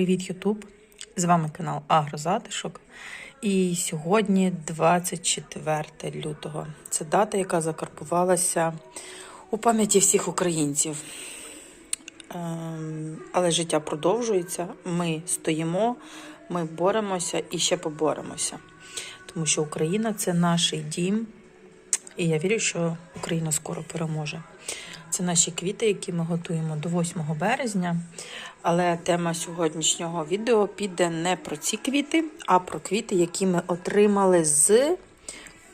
Привіт, Ютуб! З вами канал Агрозатишок. І сьогодні 24 лютого. Це дата, яка закарбувалася у пам'яті всіх українців. Ем, Але життя продовжується. Ми стоїмо, ми боремося і ще поборемося. Тому що Україна це наш дім. І я вірю, що Україна скоро переможе. Це наші квіти, які ми готуємо до 8 березня. Але тема сьогоднішнього відео піде не про ці квіти, а про квіти, які ми отримали з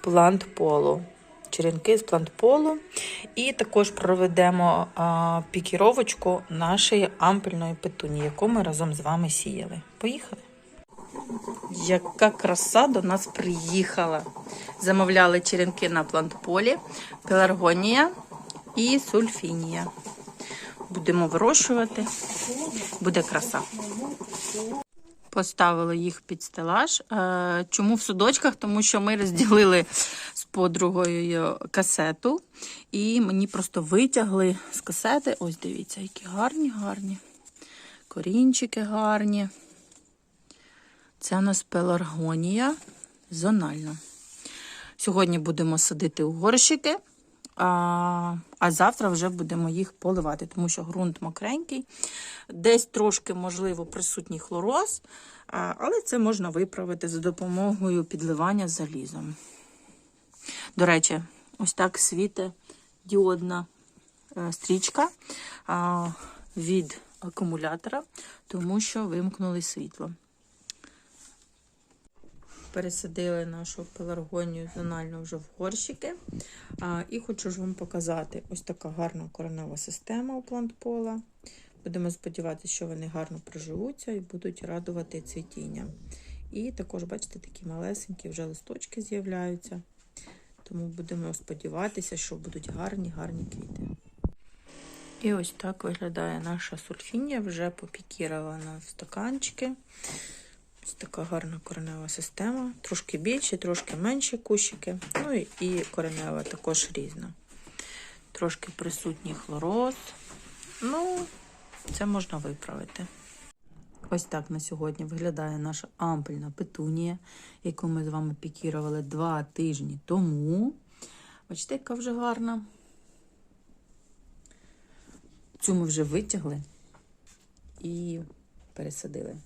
плантполу. Черенки з плантполу. І також проведемо а, пікіровочку нашої ампельної петуні, яку ми разом з вами сіяли. Поїхали! Яка краса до нас приїхала. Замовляли черенки на плантполі, пеларгонія і сульфінія. Будемо вирощувати, буде краса. Поставили їх під стелаж. Е, Чому в судочках? Тому що ми розділили з подругою касету, і мені просто витягли з касети. Ось дивіться, які гарні, гарні. Корінчики гарні. Це у нас пеларгонія зональна. Сьогодні будемо садити у горщики, а, а завтра вже будемо їх поливати, тому що ґрунт мокренький. Десь трошки, можливо, присутній хлороз, але це можна виправити за допомогою підливання залізом. До речі, ось так світе діодна е, стрічка від акумулятора, тому що вимкнули світло. Пересадили нашу пеларгонію зональну вже в горщики. А, І хочу ж вам показати ось така гарна коренева система у плантпола. Будемо сподіватися, що вони гарно проживуться і будуть радувати цвітіння. І також, бачите, такі малесенькі вже листочки з'являються. Тому будемо сподіватися, що будуть гарні, гарні квіти. І ось так виглядає наша сульфінія, вже попікірована в стаканчики. Така гарна коренева система. Трошки більші, трошки менші кущики. Ну і коренева також різна. Трошки присутній хлороз. Ну, це можна виправити. Ось так на сьогодні виглядає наша ампельна петунія, яку ми з вами пікірували два тижні тому. Бачите, яка вже гарна. Цю ми вже витягли і пересадили.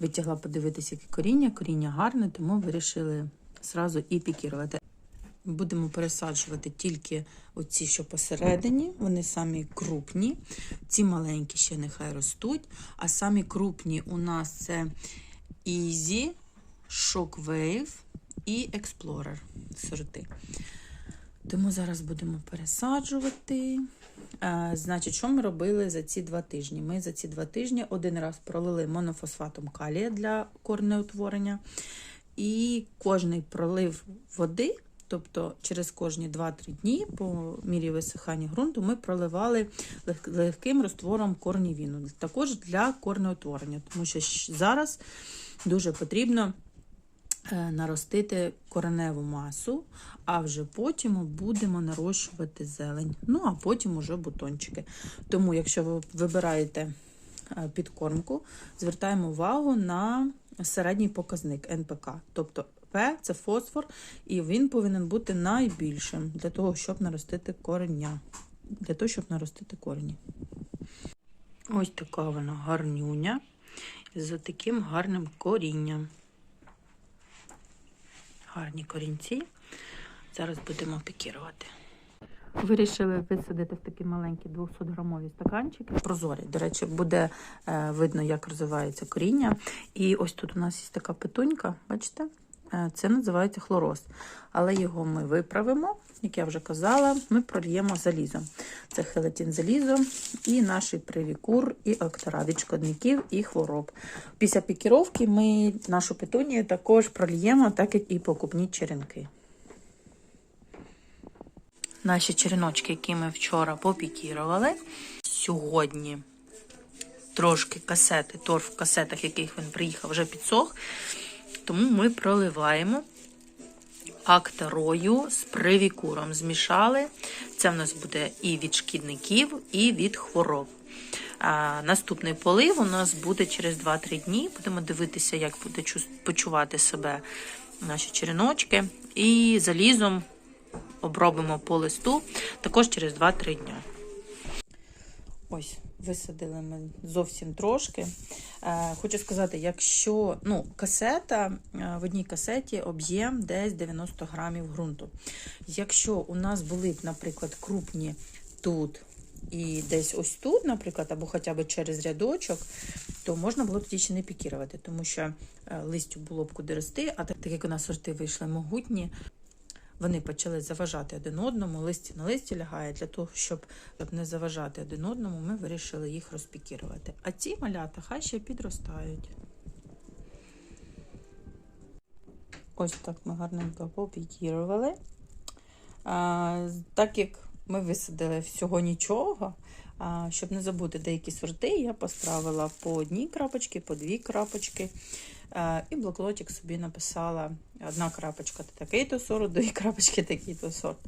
Витягла подивитися, яке коріння. Коріння гарне, тому вирішили зразу і пікірувати. Будемо пересаджувати тільки оці, що посередині, вони самі крупні. Ці маленькі ще нехай ростуть. А самі крупні у нас це Easy, Shockwave і Explorer сорти. Тому зараз будемо пересаджувати. А, значить, що ми робили за ці два тижні? Ми за ці два тижні один раз пролили монофосфатом калія для корнеутворення. І кожний пролив води, тобто через кожні 2-3 дні, по мірі висихання ґрунту, ми проливали легким розтвором корнівіну. Також для корнеутворення, тому що зараз дуже потрібно наростити кореневу масу, а вже потім будемо нарощувати зелень. Ну, а потім уже бутончики. Тому, якщо ви вибираєте підкормку, звертаємо увагу на середній показник НПК. Тобто П це фосфор, і він повинен бути найбільшим для того, щоб наростити корення. Для того, щоб наростити корені. Ось така вона гарнюня з таким гарним корінням гарні корінці. Зараз будемо пікірувати. Вирішили висадити в такі маленькі 200-грамові стаканчики. Прозорі. До речі, буде е, видно, як розвивається коріння. І ось тут у нас є така петунька, бачите? Е, це називається хлороз. Але його ми виправимо, як я вже казала, ми прольємо залізом. Це хелатин залізо і наш привікур, і актора від шкодників і хвороб. Після пікіровки ми нашу петунію також прольємо, так як і покупні черенки. Наші череночки, які ми вчора попікірували, сьогодні трошки касети, торф в касетах, яких він приїхав, вже підсох. Тому ми проливаємо акторою з привікуром. Змішали. Це в нас буде і від шкідників, і від хвороб. А, наступний полив у нас буде через 2-3 дні. Будемо дивитися, як буде почувати себе наші череночки. І залізом обробимо по листу також через 2-3 дні. Ось, висадили ми зовсім трошки. Е, хочу сказати, якщо ну, касета, е, в одній касеті об'єм десь 90 грамів ґрунту. Якщо у нас були б, наприклад, крупні тут і десь ось тут, наприклад, або хоча б через рядочок, то можна було б тоді ще не пікірувати, тому що е, листю було б куди рости, а так як у нас сорти вийшли могутні, вони почали заважати один одному, листя на листі лягає. Для того, щоб не заважати один одному, ми вирішили їх розпікірувати. А ці малята хай ще підростають. Ось так ми гарненько попікірували. А, так як ми висадили всього нічого, а, щоб не забути деякі сорти, я поставила по одній крапочці, по дві крапочки. А, і блокнотик собі написала одна крапочка такий-то сорт, дві крапочки такий-то сорт.